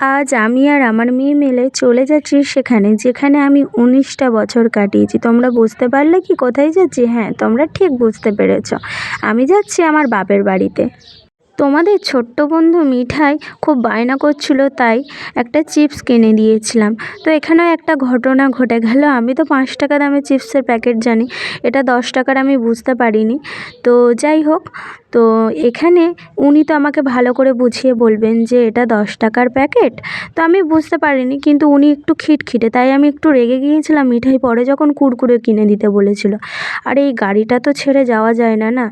আজ আমি আর আমার মেয়ে মেলে চলে যাচ্ছি সেখানে, যেখানে আমি উনিশটা বছর কাটিয়েছি। তোমরা বুঝতে পারলে কি কোথায় যাচ্ছি? হ্যাঁ তোমরা ঠিক বুঝতে পেরেছ। আমি যাচ্ছি আমার বাপের বাড়িতে। তোমাদের ছোট্ট বন্ধু মিঠাই খুব বায়না করছিল, তাই একটা চিপস কিনে দিয়েছিলাম। তো এখানেও একটা ঘটনা ঘটে গেল। আমি তো পাঁচ টাকা দামের চিপসের প্যাকেট জানি। এটা দশ টাকার আমি বুঝতে পারিনি। তো যাই হোক তো এখানে উনি তো আমাকে ভালো করে বুঝিয়ে বলবেন যে এটা দশ টাকার প্যাকেট। তো আমি বুঝতে পারিনি, কিন্তু উনি একটু খিটখিটে, তাই আমি একটু রেগে গিয়েছিলাম, মিঠাই পরে যখন কুরকুরে কিনে দিতে বলেছিল। আর এই গাড়িটা তো ছেড়ে যাওয়া যায় না না,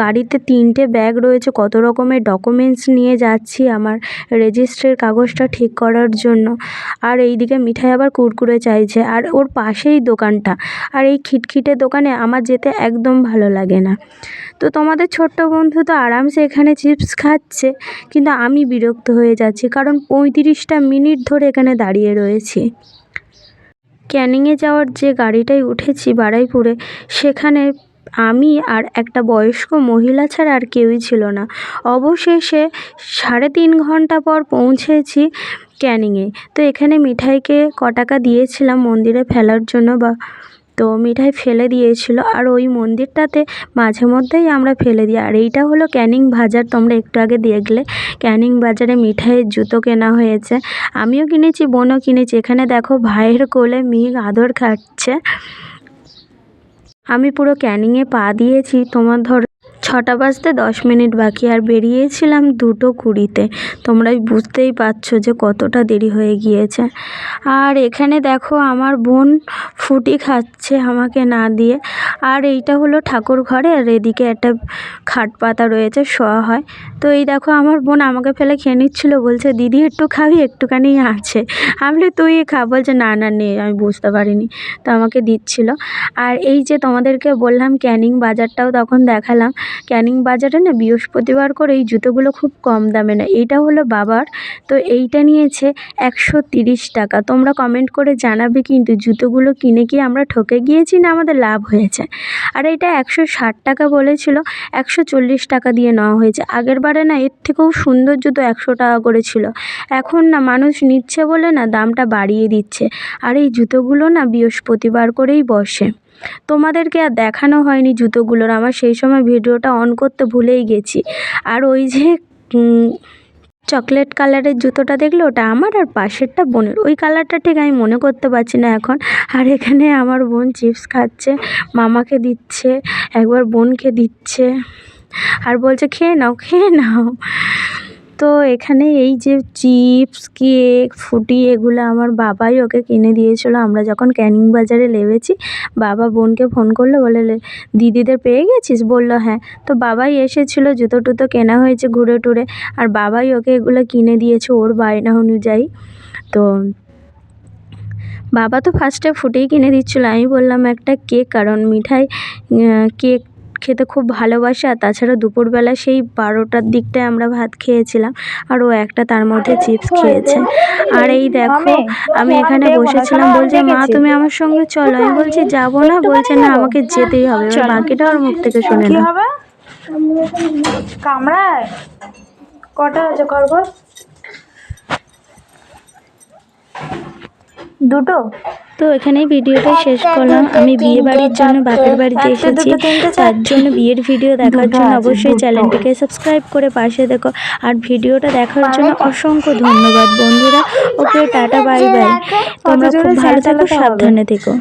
গাড়িতে তিনটে ব্যাগ রয়েছে, কত রকমের ডকুমেন্টস নিয়ে যাচ্ছি আমার রেজিস্ট্রির কাগজটা ঠিক করার জন্য। আর এইদিকে মিঠাই আবার কুরকুরে চাইছে, আর ওর পাশেই দোকানটা। আর এই খিটখিটে দোকানে আমার যেতে একদম ভালো লাগে না। তো তোমাদের ছোট্ট বন্ধু তো আরামসে এখানে চিপস খাচ্ছে, কিন্তু আমি বিরক্ত হয়ে যাচ্ছি কারণ পঁয়ত্রিশটা মিনিট ধরে এখানে দাঁড়িয়ে রয়েছি। ক্যানিংয়ে যাওয়ার যে গাড়িটায় উঠেছি বারুইপুরে, সেখানে আমি আর একটা বয়স্ক মহিলা ছাড়া আর কেউই ছিল না। অবশেষে সাড়ে তিন ঘণ্টা পর পৌঁছেছি ক্যানিংয়ে। তো এখানে মিঠাইকে ক টাকা দিয়েছিলাম মন্দিরে ফেলার জন্য বা তো মিঠাই ফেলে দিয়েছিল আর ওই মন্দিরটাতে মাঝে মধ্যেই আমরা ফেলে দিই। আর এইটা হলো ক্যানিং বাজার, তোমরা একটু আগে দেখলে। ক্যানিং বাজারে মিঠাইয়ের জুতো কেনা হয়েছে। আমিও কিনেছি, বোনও কিনেছি। এখানে দেখো ভাইয়ের কোলে মেয়ে আদর খাচ্ছে। আমি পুরো ক্যানিংয়ে পা দিয়েছি। তোমার ধরো ছটা বাজতে দশ মিনিট বাকি আর বেরিয়েছিলাম দুটো কুড়িতে। তোমরাই বুঝতেই পারছ যে কতটা দেরি হয়ে গিয়েছে। আর এখানে দেখো আমার বোন ফুটি খাচ্ছে আমাকে না দিয়ে। আর এইটা হলো ঠাকুর ঘরে আর এদিকে একটা খাট পাতা রয়েছে, শোয়া হয়। তো এই দেখো আমার বোন আমাকে ফেলে খেয়ে নিচ্ছিলো, বলছে, দিদি, একটু খাবি, একটুখানি আছে। আমি তুই খা। বলছে, না না, নে। আমি বুঝতে পারিনি। তো আমাকে দিচ্ছিল। আর এই যে তোমাদেরকে বললাম ক্যানিং বাজারটাও তখন দেখালাম। ক্যানিং বাজারে না বৃহস্পতিবার করে এই জুতোগুলো খুব কম দামে না এইটা হলো বাবার। তো এইটা নিয়েছে একশো তিরিশ টাকা। তোমরা কমেন্ট করে জানাবে কিন্তু জুতোগুলো কিনে কি আমরা ঠকে গিয়েছি না আমাদের লাভ হয়েছে? আর এটা একশো ষাট টাকা বলেছিল, একশো চল্লিশ টাকা দিয়ে নেওয়া হয়েছে। আগের বারে না এর থেকেও সুন্দর জুতো একশো টাকা করে ছিল। এখন না মানুষ নিচ্ছে বলে না দামটা বাড়িয়ে দিচ্ছে। আর এই জুতোগুলো না বৃহস্পতিবার করেই বসে। তোমাদেরকে আর দেখানো হয়নি জুতোগুলোর। আমার সেই সময় ভিডিওটা অন করতে ভুলেই গেছি। আর ওই যে চকলেট কালারের জুতোটা দেখলে ওটা আমার আর পাশেরটা বোনের। ওই কালারটা ঠিক আমি মনে করতে পারছি না এখন। আর এখানে আমার বোন চিপস খাচ্ছে, মামাকে দিচ্ছে, একবার বোনকে দিচ্ছে। আর বলছে, খেয়ে নাও খেয়ে নাও। তো এখানে এই যে চিপস, কেক, ফুটি এগুলো আমার বাবাই ওকে কিনে দিয়েছিলো। আমরা যখন ক্যানিং বাজারে নেমেছি, বাবা বোনকে ফোন করল বলে দিদিদের পেয়ে গেছিস? বলল হ্যাঁ। তো বাবাই এসেছিল, জুতো টুতো কেনা হয়েছে ঘুরে টুরে, আর বাবাই ওকে এগুলো কিনে দিয়েছে ওর বায়না অনুযায়ী। তো বাবা তো ফার্স্টে ফুটেই কিনে দিচ্ছিল। আমি বললাম, একটা কেক, কারণ মিঠাই কেক খেতে খুব ভালোবাসে আর তাছাড়া দুপুরবেলা সেই বারোটার দিকটায় আমরা ভাত খেয়েছিলাম আর ও একটা তার মধ্যে চিপস খেয়েছে। আর এই দেখো আমি এখানে বসেছিলাম বলছে মা তুমি আমার সঙ্গে চলো। আমি বলছি যাব না। বলছে না আমাকে যেতেই হবে। এবার বাকিটা ওর মুখ থেকে শুনে না কামড়ায়? কটা আছে খরগোশ? দুটো? তো এখানেই ভিডিওটা শেষ করলাম। আমি বিয়ে বাড়ির জন্য বাপের বাড়িতে এসেছি। তার জন্য বিয়ের ভিডিও দেখার জন্য অবশ্যই। চ্যানেলটিকে সাবস্ক্রাইব করে পাশে দেখো। আর ভিডিওটা দেখার জন্য অসংখ্য ধন্যবাদ বন্ধুরা। Okay tata bye bye. তোমরা খুব ভালো থেকো সাবধানে থেকো।